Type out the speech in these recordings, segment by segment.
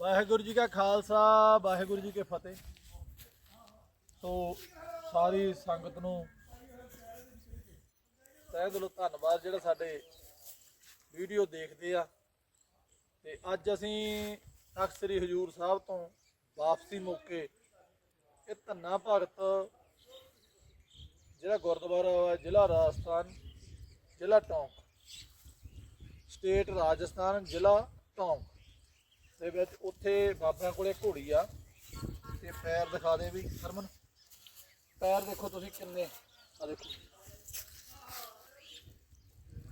ਵਾਹਿਗੁਰੂ ਜੀ ਕਾ ਖਾਲਸਾ, ਵਾਹਿਗੁਰੂ ਜੀ ਕੀ ਫਤਿਹ। ਸੋ ਸਾਰੀ ਸੰਗਤ ਨੂੰ ਤਹਿ ਦਿਲੋਂ ਧੰਨਵਾਦ ਜਿਹੜਾ ਸਾਡੇ ਵੀਡੀਓ ਦੇਖਦੇ ਆ। ਤੇ ਅੱਜ ਅਸੀਂ ਤਖਤ ਸ੍ਰੀ ਹਜੂਰ ਸਾਹਿਬ ਤੋਂ ਵਾਪਸੀ ਮੌਕੇ ਇਹ ਧੰਨਾ ਭਗਤ ਜਿਹੜਾ ਗੁਰਦੁਆਰਾ ਜ਼ਿਲ੍ਹਾ ਰਾਜਸਥਾਨ, ਜ਼ਿਲ੍ਹਾ ਟੌਂਕ। ਸਟੇਟ ਰਾਜਸਥਾਨ, ਜ਼ਿਲ੍ਹਾ ਟੌਂਕ। ਦੇ ਵਿੱਚ ਉੱਥੇ ਬਾਬਿਆਂ ਕੋਲੇ ਘੋੜੀ ਆ। ਤੇ ਪੈਰ ਦਿਖਾ ਦੇ ਵੀ ਹਰਮਨ। ਪੈਰ ਦੇਖੋ ਤੁਸੀਂ ਕਿੰਨੇ ਆ ਦੇਖੋ।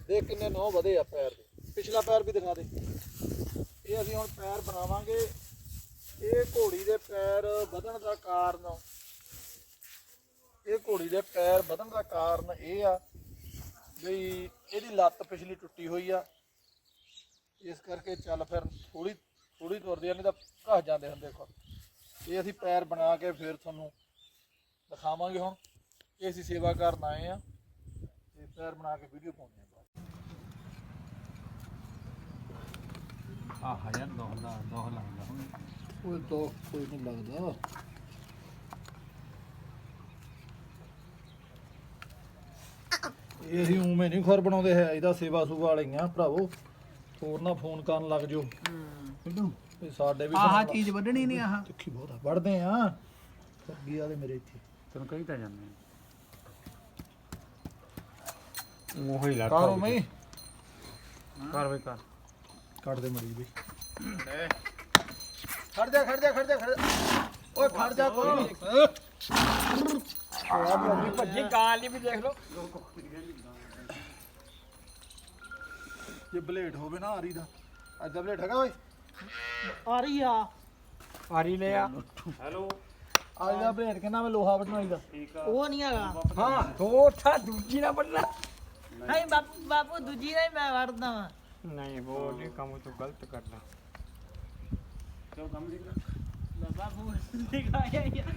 ਦੇਖ ਕਿੰਨੇ ਨੌ ਵਧੇ ਆ ਪੈਰ ਦੇ। ਪਿਛਲਾ ਪੈਰ ਵੀ ਦਿਖਾ ਦੇ। ਇਹ ਅਸੀਂ ਹੁਣ ਪੈਰ ਬਣਾਵਾਂਗੇ। ਇਹ ਘੋੜੀ ਦੇ ਪੈਰ ਵਧਣ ਦਾ ਕਾਰਨ ਇਹ ਘੋੜੀ ਦੇ ਪੈਰ ਵਧਣ ਦਾ ਕਾਰਨ ਇਹ ਆ ਵੀ ਇਹਦੀ ਲੱਤ ਪਿਛਲੀ ਟੁੱਟੀ ਹੋਈ ਆ। ਇਸ ਕਰਕੇ ਚੱਲ ਫਿਰ ਥੋੜੀ ਤੁਰਦੀ ਆ ਨਹੀਂ ਤਾਂ ਘਸ ਜਾਂਦੇ ਹੁੰਦੇ ਖੁਦ। ਇਹ ਅਸੀਂ ਪੈਰ ਬਣਾ ਕੇ ਫਿਰ ਤੁਹਾਨੂੰ ਦਿਖਾਵਾਂਗੇ ਹੁਣ। ਇਹ ਅਸੀਂ ਸੇਵਾ ਕਰਨ ਆਏ ਆ। ਤੇ ਪੈਰ ਬਣਾ ਕੇ ਵੀਡੀਓ ਪਾਉਂਦੇ ਆ। ਆਹ ਯਾਰ ਦੋਹਲਾ ਦੋਹਲਾ ਹੁੰਦਾ। ਉਹ ਕੋਈ ਨਹੀਂ ਲੱਗਦਾ। ਇਹ ਅਸੀਂ ਉਵੇਂ ਨਹੀਂ ਖੁਰ ਬਣਾਉਂਦੇ ਹੈ ਇਹਦਾ ਸੇਵਾ ਸੁਭਾ ਵਾਲੀਆਂ ਭਰਾਵੋ। ਹੋਰ ਨਾ ਫੋਨ ਕਰਨ ਲੱਗ ਜਾਓ। ਕਿੰਨੂ ਇਹ ਸਾਡੇ ਵੀ ਆਹ ਚੀਜ਼ ਵੱਢਣੀ ਨਹੀਂ ਆਹ। ਤਿੱਖੀ ਬਹੁਤ ਆ। ਵੜਦੇ ਆ। ਸੱਗੀ ਵਾਲੇ ਮੇਰੇ ਇੱਥੇ। ਤੈਨੂੰ ਕਹੀ ਤਾਂ ਜਾਂਦੇ ਉਹ ਹੀ ਲੱਗ ਕਾਰੋ ਮੈਂ ਕਰ ਵੇ ਕਰ। ਕੱਟ ਦੇ ਮੜੀ ਬਈ। ਖੜ ਜਾ ਖੜ ਜਾ ਖੜ ਜਾ ਖੜ ਜਾ। ਓਏ ਖੜ ਜਾ ਕੋਈ ਨਹੀਂ ਭੱਜੀ ਗਾਲ ਵੀ ਦੇਖ ਲੋ ਜੇ ਬਲੇਡ ਹੋਵੇ ਨਾ ਆਰੀ ਦਾ। ਅੱਜ ਦਾ ਬਲੇਡ ਹੈਗਾ ਓਏ। ਆ ਰਹੀ ਆ। ਆਰੀ ਲਿਆ ਹੈਲੋ। ਅੱਜ ਦਾ ਬਲੇਡ ਕਿੰਨਾ ਮੈਂ ਲੋਹਾ ਬਣਾਈ ਦਾ। ਉਹ ਨਹੀਂ ਹੈਗਾ। ਹਾਂ ਦੋ ਥਾ ਦੂਜੀ ਨਾ ਵੱਢਣਾ ਨਹੀਂ ਬਾਪੂ ਬਾਪੂ ਦੂਜੀ ਨਹੀਂ ਮੈਂ ਵੜਦਾ ਵਾਂ। ਨਹੀਂ ਉਹ ਨਹੀਂ ਕੰਮ ਤੂੰ ਗਲਤ ਕਰਦਾ। ਕਿਉਂ ਕੰਮ ਨਹੀਂ ਬਾਪੂ ਦਿਖਾਇਆ ਯਾਰ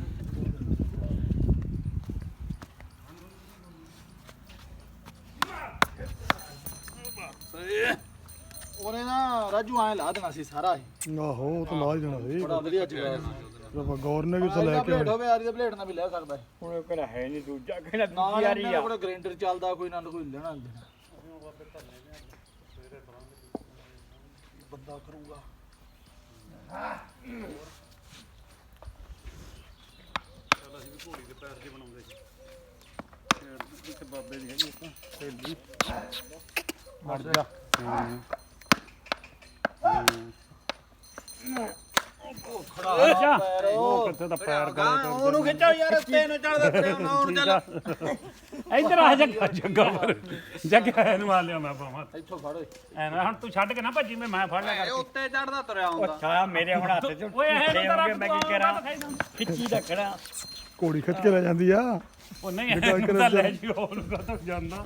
ਉਹਨੇ ਨਾ ਰਾਜੂ ਐ ਲਾ ਦੇਣਾ ਸੀ ਸਾਰਾ ਹੀ ਆਹੋ ਉਹ ਤਾਂ ਲਾ ਹੀ ਦੇਣਾ ਸੀ। ਬੜਾ ਵਧੀਆ ਚਗਾਇਆ ਸੀ। ਆਪਾਂ ਗੌਰ ਨੇ ਵੀ ਤਾਂ ਲੈ ਦਾ ਕੇ ਬਲੇਡ ਹੋਵੇ ਆਰੀ ਦਾ ਬਲੇਡ ਨਾਲ ਵੀ ਲੈ ਸਕਦਾ ਹੈ ਹੁਣ ਕਿਹੜਾ ਹੈ ਨਹੀਂ ਦੂਜਾ ਕਿਹੜਾ ਨਾ ਦੂਜੀ ਆਰੀ ਇਹਨਾਂ ਆ। ਕੋਲ ਗ੍ਰਾਈਂਡਰ ਚੱਲਦਾ ਕੋਈ ਨਾ ਕੋਈ ਲੈਣਾ ਦੇਣਾ। ਬੰਦਾ ਕਰੂਗਾ। ਮਰ ਜਾ। ਖੜਾ। ਪੈਰ। ਉਹ ਕਿੱਥੇ ਦਾ ਪੈਰ ਗਲੇ ਤੋਂ ਉਹਨੂੰ ਖਿੱਚੋ ਯਾਰ ਤੈਨੂੰ ਚੜਦਾ ਤੇਰੇ ਨਾ ਹੁਣ ਚੱਲ। ਇੱਧਰ ਆ ਜੱਗਾ ਜੱਗਾ ਪਰ ਜੱਗਾ ਇਹਨੂੰ ਆ ਲਿਆ ਮੈਂ ਪਾਵਾਂ ਇੱਥੋਂ ਫੜ ਓਏ। ਐਵੇਂ ਹੁਣ ਤੂੰ ਛੱਡ ਕੇ ਨਾ ਭੱਜੀ ਮੈਂ ਮੈਂ ਫੜ ਲਿਆ ਕਰਕੇ। ਉੱਤੇ ਚੜਦਾ ਤੁਰਿਆ ਹੁੰਦਾ ਅੱਛਾ ਮੇਰੇ ਹੁਣ ਹੱਥ ਚ। ਓਏ ਇਹ ਨੂੰ ਤਾਂ ਮੈਂ ਕੀ ਕਰਾਂ? ਖਿੱਚੀ ਰੱਖਣਾ ਘੋੜੀ ਖਿੱਚ ਕੇ ਲੈ ਜਾਂਦੀ ਆ। ਉਹ ਨਹੀਂ ਤਾਂ ਲੈ ਜੀ। ਉਹਨੂੰ ਕਦੋਂ ਜਾਂਦਾ।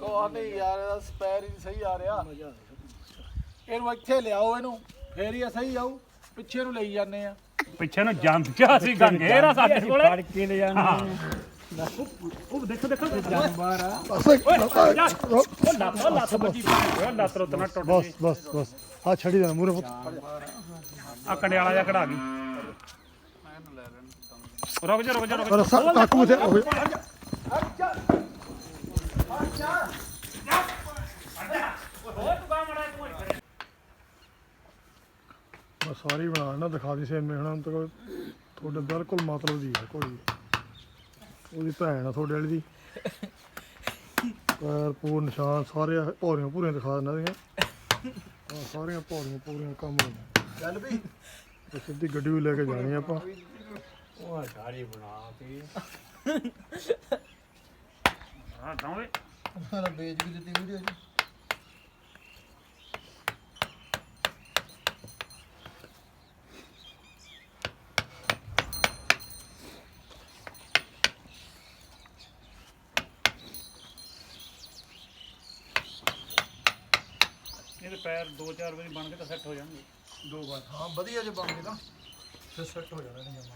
ਕੋ ਨਹੀਂ ਯਾਰ ਇਹਦਾ ਸਪੈਰ ਹੀ ਸਹੀ ਆ ਰਿਹਾ। ਇਹਨੂੰ ਇੱਥੇ ਲਿਆਓ ਇਹਨੂੰ ਫੇਰ ਹੀ ਸਹੀ ਆਊ ਪਿੱਛੇ ਨੂੰ ਲਈ ਜਾਂਦੇ ਆ। ਪਿੱਛੇ ਨੂੰ ਜੰਮ ਗਿਆ ਸੀ ਗੰਗੇਰਾ ਸਾਡੇ ਕੋਲੇ। ਫੜ ਕੇ ਲੈ ਜਾਂਦੇ ਉਹ ਦੇਖੋ ਦੇਖੋ। ਜਾਨਵਰ ਆ। ਉਹ ਲੱਤ ਉਹ ਲੱਤ ਬੱਜੀ ਉਹ ਲੱਤ ਰੋਤ ਨਾ ਟੁੱਟ ਬਸ ਗਈ। ਬਸ ਬਸ ਆ ਛੜੀ ਦੇਣਾ ਮੂਰੇ ਆ ਕੰਡਿਆਲਾ ਜਿਹਾ ਕਢਾ ਗਈ ਰੁਕ ਜਾ ਰੁਕ ਜਾ ਰੁਕ ਜਾ। ਕਾਕੂ ਤੇ ਓਏ ਮੈਂ ਸਾਰੀ ਬਣਾ ਨਾ ਦਿਖਾ ਦੀ ਸੇਮੇ ਹੁਣ ਤੱਕ। ਤੁਹਾਡੇ ਬਿਲਕੁਲ ਮਤਲਬ ਦੀ ਹੈ ਘੋੜੀ ਉਹਦੀ ਭੈਣ ਆ ਤੁਹਾਡੇ ਵਾਲੀ ਦੀ। ਪੈਰ ਪੂਰ ਨਿਸ਼ਾਨ ਸਾਰੇ ਪੌੜੀਆਂ ਪੂਰੀਆਂ ਦਿਖਾ ਦਿੰਦਾ ਦੀਆਂ ਆਹ ਸਾਰੀਆਂ ਪੌੜੀਆਂ ਪੂਰੀਆਂ ਕੰਮ ਹੋ ਚੱਲ ਵੀ। ਤੇ ਸਿੱਧੀ ਗੱਡੀ ਵੀ ਲੈ ਕੇ ਜਾਣੀ ਆਪਾਂ। ਉਹ ਸਾਰੀ ਬਣਾ ਕੇ ਹਾਂ ਦੋਵੇਂ ਉਹਨਾਂ ਵੇਚ ਵੀ ਦਿੱਤੀ ਵੀਡੀਓ ਜੀ ਪੈਰ 2-4 ਵਜੇ ਬਣ ਕੇ ਤਾਂ ਸੈੱਟ ਹੋ ਜਾਣਗੇ। ਦੋ ਵਾਰ ਹਾਂ ਵਧੀਆ ਜੇ ਬਣ ਗਏ ਤਾਂ ਫਿਰ ਸੈੱਟ ਹੋ ਜਾਣਾ ਨਹੀਂ ਜਮਾ।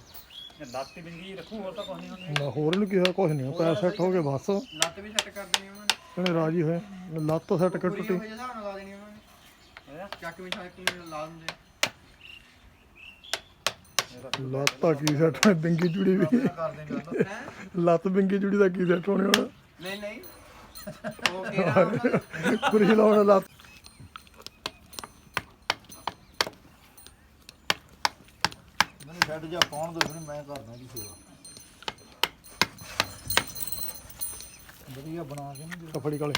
ਇਹ ਲੱਤ ਹੀ ਬਿੰਗੀ ਰੱਖੂ ਹੋਰ ਤਾਂ ਕੁਝ ਨਹੀਂ ਹੋਣੀ ਨਾ ਹੋਰ ਨਹੀਂ ਕਿਹਾ ਕੁਝ ਨਹੀਂ ਪੈਰ ਸੈੱਟ ਹੋ ਗਏ ਬਸ। ਲੱਤ ਵੀ ਸੈੱਟ ਕਰ ਦੇਣੀ ਉਹਨਾਂ ਕਹਿੰਦੇ ਰਾਜੀ ਹੋਏ ਲੱਤ ਸੈੱਟ ਕਰ ਟੁੱਟੀ ਨੇ। ਲਾ ਦਿੰਦੇ। ਲੱਤਾਂ ਕੀ ਸੈੱਟ ਹੋਣੀ ਬਿੰਗੀ ਜੁੜੀ ਵੀ। ਕਰਦੇ ਗੱਲ ਹੈ? ਲੱਤ ਬਿੰਗੀ ਜੁੜੀ ਦਾ ਕੀ ਸੈੱਟ ਹੋਣੇ ਹੁਣ? ਨਹੀਂ ਨਹੀਂ। ਉਹ ਕਿਹੜਾ ਕੁਰਸੀ ਲਾਉਣ ਲੱਤ। ਛੱਡ ਜਾ ਪਾਉਣ ਦੋ ਫਿਰ ਮੈਂ ਕਰਦਾ ਦੀ ਸੇਵਾ। ਵਧੀਆ ਬਣਾ ਕੇ ਨਾ ਕਫੜੀ ਕਾਲੇ।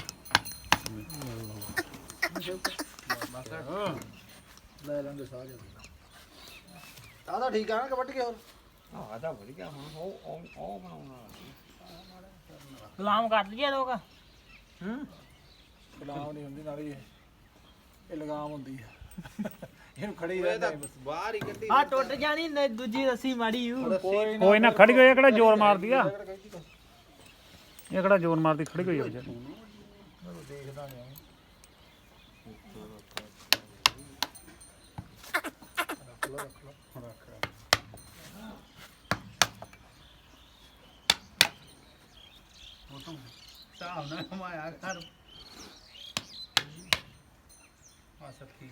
ਲੈ ਲੈਂਦੇ ਸਾਰੇ ਆਦਾ ਠੀਕ ਆ ਨਾ ਕਿ ਵੱਢ ਕੇ ਹੋਰ? ਆ ਤਾਂ ਵਧੀਆ ਹੁਣ ਉਹ ਉਹ ਉਹ ਬਣਾਉਣਾ ਗੁਲਾਮ ਕਰ ਲਈਏ ਲੋਕ। ਗੁਲਾਮ ਨਹੀਂ ਹੁੰਦੀ ਨਾਲੇ ਇਹ ਇਹ ਲਗਾਮ ਹੁੰਦੀ ਆ। ਇਹਨੂੰ ਖੜੀ ਰਹਿੰਦਾ ਬਸ। ਬਾਹਰ ਹੀ ਕੱਢੀ ਆ ਟੁੱਟ ਜਾਣੀ ਨੇ ਦੂਜੀ ਰੱਸੀ ਮਾੜੀ ਹੂ ਕੋਈ ਕੋਈ ਨਾ ਖੜੀ ਹੋਈ ਆ, ਕਿਹੜਾ ਜ਼ੋਰ ਮਾਰਦੀ ਆ? ਇਹ ਕਿਹੜਾ ਜ਼ੋਰ ਮਾਰਦੀ ਖੜੀ ਹੋਈ ਆ ਵਿਚਾਰੀ। ਦੇਖਦਾ ਨਹੀਂ ਹਿਸਾਬ ਨਾਲ ਕਮਾਇਆ ਕਰ ਆ ਸੱਖੀ